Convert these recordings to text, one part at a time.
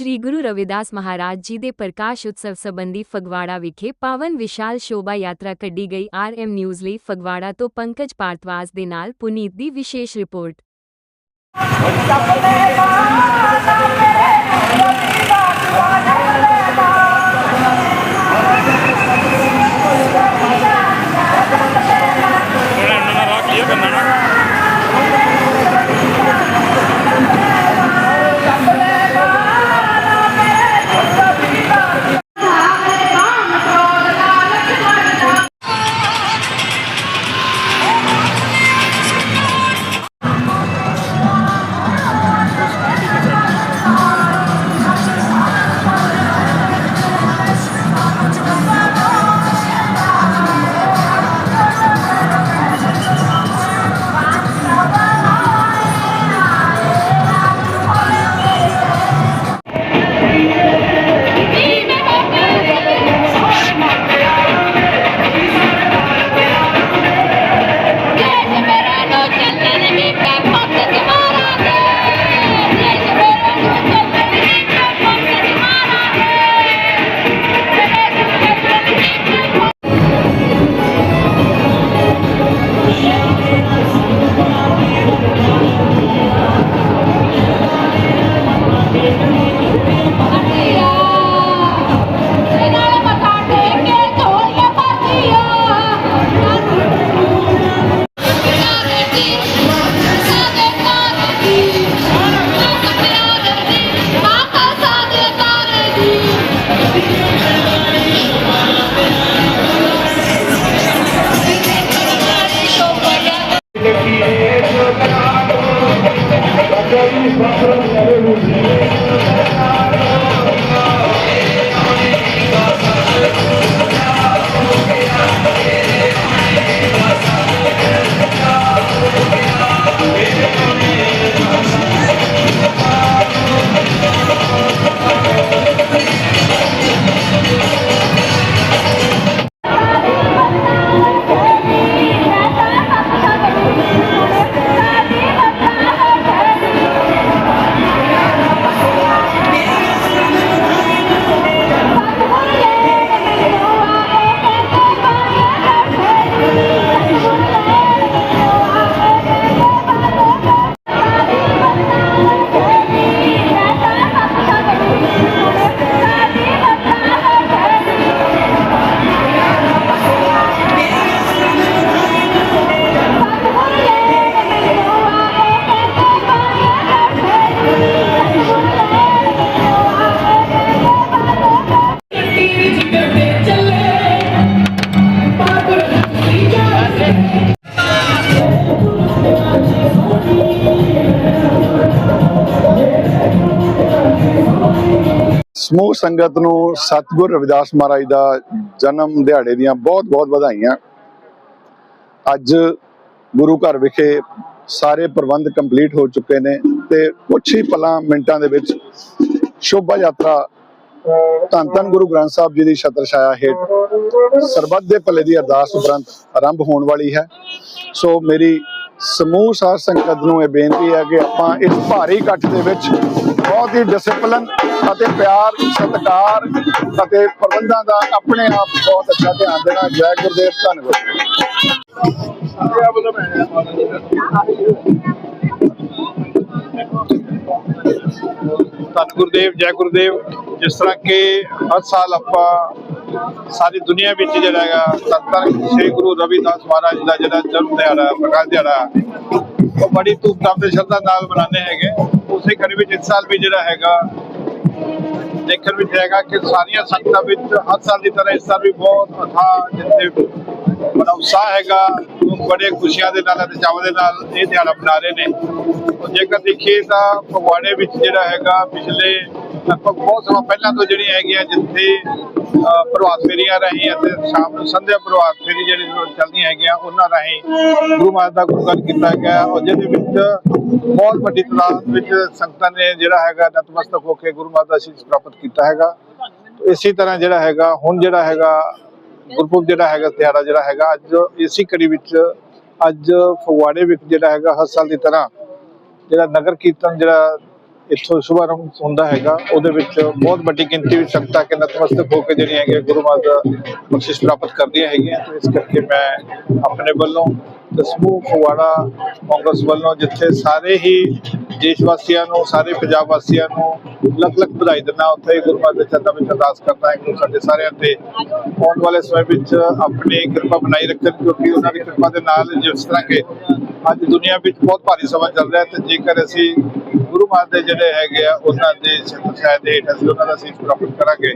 ਸ੍ਰੀ ਗੁਰੂ ਰਵਿਦਾਸ ਮਹਾਰਾਜ ਜੀ ਦੇ ਪ੍ਰਕਾਸ਼ ਉਤਸਵ ਸੰਬੰਧੀ ਫਗਵਾੜਾ ਵਿਖੇ ਪਾਵਨ ਵਿਸ਼ਾਲ ਸ਼ੋਭਾ ਯਾਤਰਾ ਕੱਢੀ ਗਈ ਆਰਐਮ ਨਿਊਜ਼ ਲਈ ਫਗਵਾੜਾ ਤੋਂ ਪੰਕਜ ਪਾਰਤਵਾਸ ਦੇ ਨਾਲ ਪੁਨੀਤ ਦੀ ਵਿਸ਼ੇਸ਼ ਰਿਪੋਰਟ। ਸਮੂਹ ਸੰਗਤ ਨੂੰ ਸਤਿਗੁਰ ਰਵਿਦਾਸ ਮਹਾਰਾਜ ਦਾ ਜਨਮ ਦਿਹਾੜੇ ਦੀਆਂ ਬਹੁਤ-ਬਹੁਤ ਵਧਾਈਆਂ। ਅੱਜ ਗੁਰੂ ਘਰ ਵਿਖੇ ਸਾਰੇ ਪ੍ਰਬੰਧ ਕੰਪਲੀਟ ਹੋ ਚੁੱਕੇ ਨੇ ਤੇ ਕੁਝ ਹੀ ਪਲਾਂ ਮਿੰਟਾਂ ਦੇ ਵਿੱਚ ਸ਼ੋਭਾ ਯਾਤਰਾ ਧੰਨ ਧੰਨ ਗੁਰੂ ਗ੍ਰੰਥ ਸਾਹਿਬ ਜੀ ਦੀ ਛਤਰ ਛਾਇਆ ਹੇਠ ਸਰਬੱਤ ਦੇ ਭਲੇ ਦੀ ਅਰਦਾਸ ਉਪਰੰਤ ਆਰੰਭ ਹੋਣ ਵਾਲੀ ਹੈ। ਸੋ ਮੇਰੀ ਸਮੂਹ ਸਾਧ ਸੰਗਤ ਨੂੰ ਇਹ ਬੇਨਤੀ ਹੈ ਕਿ ਆਪਾਂ ਇਸ ਭਾਰੀ ਇਕੱਠ ਦੇ ਵਿੱਚ ਬਹੁਤ ਹੀ ਡਿਸਪਲਿਨ ਅਤੇ ਪਿਆਰ, ਸਤਿਕਾਰ ਅਤੇ ਪ੍ਰਬੰਧਾਂ ਦਾ ਆਪਣੇ ਆਪ ਬਹੁਤ ਅੱਛਾ ਧਿਆਨ ਦੇਣਾ। ਜੈ ਗੁਰਦੇਵ, ਧੰਨਵਾਦ। ਧੰਨ ਗੁਰਦੇਵ, ਜੈ ਗੁਰਦੇਵ। ਜਿਸ ਤਰ੍ਹਾਂ ਕਿ ਹਰ ਸਾਲ ਆਪਾਂ ਸਾਰੀ ਦੁਨੀਆ ਵਿੱਚ ਜਿਹੜਾ ਹੈਗਾ ਧੰਨ ਸ੍ਰੀ ਗੁਰੂ ਰਵਿਦਾਸ ਮਹਾਰਾਜ ਦਾ ਜਿਹੜਾ ਜਨਮ ਦਿਹਾੜਾ, ਪ੍ਰਕਾਸ਼ ਦਿਹਾੜਾ, ਉਹ ਬੜੀ ਧੂਮਧਾਮ ਤੇ ਸ਼ਰਧਾ ਨਾਲ ਮਨਾਉਂਦੇ ਹੈਗੇ। ਉਸੇ ਕੜੀ ਵਿੱਚ ਇਸ ਸਾਲ ਵੀ ਜਿਹੜਾ ਹੈਗਾ, ਦੇਖਣ ਵਿੱਚ ਹੈਗਾ ਕਿ ਸਾਰੀਆਂ ਸੰਗਤਾਂ ਵਿੱਚ ਹਰ ਸਾਲ ਦੀ ਤਰ੍ਹਾਂ ਇਸ ਸਾਲ ਵੀ ਬਹੁਤ ਅਥਾਹ ਜਿੱਥੇ ਬੜਾ ਉਤਸ਼ਾਹ ਹੈਗਾ। ਬੜੇ ਖੁਸ਼ੀਆਂ ਦੇ ਨਾਲ ਅਤੇ ਚਾਵਾਂ ਦੇ ਨਾਲ ਇਹ ਦਿਹਾੜਾ ਮਨਾ ਰਹੇ ਨੇ। ਜੇਕਰ ਦੇਖੀਏ ਤਾਂ ਫਗਵਾੜੇ ਵਿੱਚ ਜਿਹੜਾ ਹੈਗਾ ਪਿਛਲੇ ਲਗਭਗ ਬਹੁਤ ਸਮਾਂ ਪਹਿਲਾਂ ਤੋਂ ਜਿਹੜੀਆਂ ਹੈਗੀਆਂ ਜਿੱਥੇ ਅਹ, ਫੇਰੀਆਂ ਰਾਹੀਂ ਅਤੇ ਸ਼ਾਮ ਨੂੰ ਸੰਧਿਆ ਪ੍ਰਭਾਤ ਫੇਰੀ ਜਿਹੜੀ ਚੱਲਦੀਆਂ ਹੈਗੀਆਂ ਉਹਨਾਂ ਰਾਹੀਂ ਗੁਰੂ ਮਹਾਰਾਜ ਦਾ ਗੁਰਗਨ ਕੀਤਾ ਗਿਆ ਔਰ ਜਿਹਦੇ ਵਿੱਚ ਬਹੁਤ ਵੱਡੀ ਤਾਦਾਦ ਵਿੱਚ ਸੰਗਤਾਂ ਨੇ ਜਿਹੜਾ ਹੈਗਾ ਨਤਮਸਤਕ ਹੋ ਕੇ ਗੁਰੂ ਮਹਾਰਾਜ ਦਾ ਅਸ਼ੀਸ਼ ਪ੍ਰਾਪਤ ਕੀਤਾ ਹੈਗਾ। ਇਸੇ ਤਰ੍ਹਾਂ ਜਿਹੜਾ ਹੈਗਾ ਹੁਣ ਜਿਹੜਾ ਹੈਗਾ ਗੁਰਪੁਰਬ ਜਿਹੜਾ ਹੈਗਾ ਦਿਹਾੜਾ ਜਿਹੜਾ ਹੈਗਾ, ਅੱਜ ਇਸੇ ਕੜੀ ਵਿੱਚ, ਅੱਜ ਫਗਵਾੜੇ ਵਿੱਚ ਜਿਹੜਾ ਹੈਗਾ, ਹਰ ਸਾਲ ਦੀ ਤਰ੍ਹਾਂ ਜਿਹੜਾ ਨਗਰ ਕੀਰਤਨ ਜਿਹੜਾ ਇੱਥੋਂ ਸ਼ੁਭਾਰੰਭ ਹੁੰਦਾ ਹੈਗਾ, ਉਹਦੇ ਵਿੱਚ ਬਹੁਤ ਵੱਡੀ ਗਿਣਤੀ ਵਿੱਚ ਸੰਗਤਾਂ ਕੇ ਨਤਮਸਤਕ ਹੋ ਕੇ ਜਿਹੜੀਆਂ ਹੈਗੀਆਂ ਗੁਰੂ ਮਹਾਰਾਜ ਦਾ ਬਖਸ਼ਿਸ਼ ਪ੍ਰਾਪਤ ਕਰਦੀਆਂ ਹੈਗੀਆਂ, ਤੇ ਇਸ ਕਰਕੇ ਮੈਂ ਆਪਣੇ ਵੱਲੋਂ ਸਮੂਹ ਫਗਵਾੜਾ ਕਾਂਗਰਸ ਵੱਲੋਂ ਜਿੱਥੇ ਸਾਰੇ ਹੀ ਦੇਸ਼ ਵਾਸੀਆਂ ਨੂੰ, ਸਾਰੇ ਪੰਜਾਬ ਵਾਸੀਆਂ ਨੂੰ ਲੱਖ ਲੱਖ ਵਧਾਈ ਦਿੰਦਾ, ਉੱਥੇ ਹੀ ਗੁਰੂ ਮਹਾਰਾਜ ਦੇ ਚਰਨਾਂ ਵਿੱਚ ਅਰਦਾਸ ਕਰਦਾ ਹੈ ਕਿ ਸਾਡੇ ਸਾਰਿਆਂ ਤੇ ਆਉਣ ਵਾਲੇ ਸਮੇਂ ਵਿੱਚ ਆਪਣੀ ਕਿਰਪਾ ਬਣਾਈ ਰੱਖਣ, ਕਿਉਂਕਿ ਉਹਨਾਂ ਦੀ ਕਿਰਪਾ ਦੇ ਨਾਲ ਜਿਸ ਤਰ੍ਹਾਂ ਕਿ ਅੱਜ ਦੁਨੀਆ ਵਿੱਚ ਬਹੁਤ ਭਾਰੀ ਸਮਾਂ ਚੱਲ ਰਿਹਾ ਤੇ ਜੇਕਰ ਅਸੀਂ ਗੁਰੂ ਮਹਾਰਾਜ ਦੇ ਜਿਹੜੇ ਹੈਗੇ ਆ, ਉਹਨਾਂ ਦੇ ਸ਼ਾਇਦ ਦੇ ਹੇਠ ਅਸੀਂ ਉਹਨਾਂ ਦਾ ਸੀਸ ਪ੍ਰਾਪਤ ਕਰਾਂਗੇ,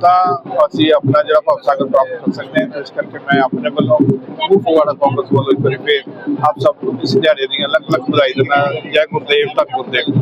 ਤਾਂ ਅਸੀਂ ਆਪਣਾ ਜਿਹੜਾ ਭਵ ਸਾਗਰ ਪ੍ਰਾਪਤ ਕਰ ਸਕਦੇ ਹਾਂ। ਇਸ ਕਰਕੇ ਮੈਂ ਆਪਣੇ ਵੱਲੋਂ ਸਮੂਹ ਫਗਵਾੜਾ ਕਾਂਗਰਸ ਵੱਲੋਂ ਇੱਕ ਵਾਰੀ ਫੇਰ ਆਪ ਸਭ ਨੂੰ ਇਸ ਦਿਹਾੜੇ ਦੀਆਂ ਲੱਖ ਲੱਖ ਵਧਾਈ ਦਿੰਦਾ ਜੈ ਗੁਰਦੇਵ, ਧੰਨ ਗੁਰਦੇਵ।